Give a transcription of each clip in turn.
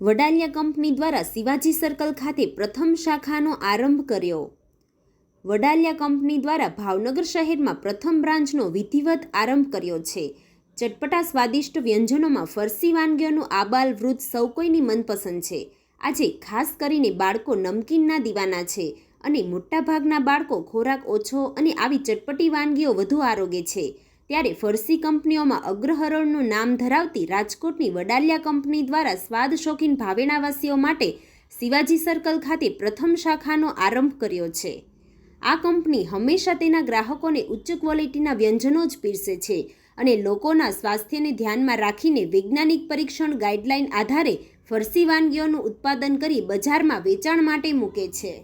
Vadaliya company દ્વારા Shivaji circle ખાતે પ્રથમ શાખાનો આરંભ કર્યો. વડાલિયા કંપની દ્વારા ભાવનગર શહેરમાં પ્રથમ બ્રાન્ચનો વિધિવત આરંભ કર્યો છે. ચટપટા સ્વાદિષ્ટ વ્યંજનોમાં ફરસી વાનગીઓનું આબાલ વૃદ્ધ સૌ કોઈની મનપસંદ છે. આજે ખાસ કરીને બાળકો નમકીનના દીવાના છે અને મોટાભાગના બાળકો ખોરાક ઓછો અને આવી ચટપટી વાનગીઓ વધુ આરોગે છે. ત્યારે ફરસી કંપનીઓમાં અગ્રહરોળનું નામ ધરાવતી રાજકોટની વડાલિયા કંપની દ્વારા સ્વાદ શોખીન ભાવેણાવાસીઓ માટે શિવાજી સર્કલ ખાતે પ્રથમ શાખાનો આરંભ કર્યો છે. આ કંપની હંમેશા તેના ગ્રાહકોને ઉચ્ચ ક્વોલિટીના વ્યંજનો જ પીરસે છે અને લોકોના સ્વાસ્થ્યને ધ્યાનમાં રાખીને વૈજ્ઞાનિક પરીક્ષણ ગાઈડલાઈન આધારે ફરસી વાનગીઓનું ઉત્પાદન કરી બજારમાં વેચાણ માટે મૂકે છે.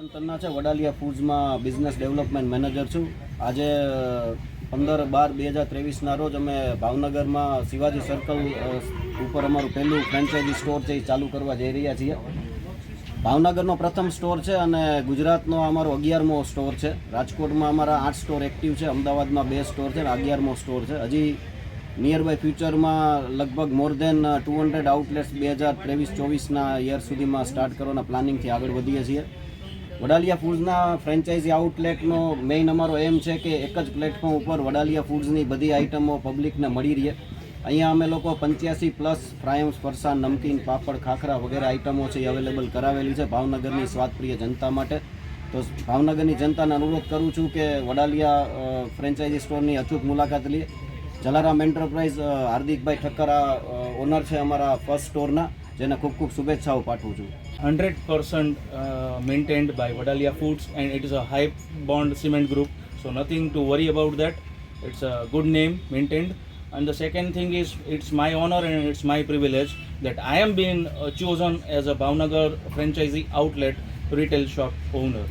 ચેતન તન્ના છે. વડાલિયા ફૂડ્સમાં બિઝનેસ ડેવલપમેન્ટ મેનેજર છું. આજે પંદર બાર બે હજાર ત્રેવીસના રોજ અમે ભાવનગરમાં શિવાજી સર્કલ ઉપર અમારું પહેલું ફ્રેન્ચાઇઝી સ્ટોર છે એ ચાલુ કરવા જઈ રહ્યા છીએ. ભાવનગરનો પ્રથમ સ્ટોર છે અને ગુજરાતનો અમારો અગિયારમો સ્ટોર છે. રાજકોટમાં અમારા આઠ સ્ટોર એક્ટિવ છે. અમદાવાદમાં બે સ્ટોર છે અને અગિયારમો સ્ટોર છે. હજી નિયર બાય ફ્યુચરમાં લગભગ more than two hundred outlets બે હજાર ત્રેવીસ ચોવીસના યર સુધીમાં સ્ટાર્ટ કરવાના પ્લાનિંગથી આગળ વધીએ છીએ. વડાલિયા ફૂડ્સના ફ્રેન્ચાઇઝી આઉટલેટનો મેઇન અમારો એમ છે કે એક જ પ્લેટફોર્મ ઉપર વડાલિયા ફૂડ્સની બધી આઇટમો પબ્લિકને મળી રહે. અહીંયા અમે લોકો પંચ્યાસી પ્લસ ફ્રાયમ્સ ફરસાણ, નમકીન, પાપડ, ખાખરા વગેરે આઇટમો છે એ અવેલેબલ કરાવેલી છે ભાવનગરની સ્વાદપ્રિય જનતા માટે. તો ભાવનગરની જનતાને અનુરોધ કરું છું કે વડાલિયા ફ્રેન્ચાઇઝી સ્ટોરની અચૂક મુલાકાત લઈએ જલારામ એન્ટરપ્રાઇઝ હાર્દિકભાઈ ઠક્કર ઓનર છે અમારા ફર્સ્ટ સ્ટોરના જેને ખૂબ ખૂબ શુભેચ્છાઓ પાઠવું છું 100% uh, maintained by Vadalia Foods and it is a high bond cement group so nothing to worry about that it's a good name maintained and the second thing is it's my honor and it's my privilege that I am being uh, chosen as a Bhavnagar franchisee outlet retail shop owner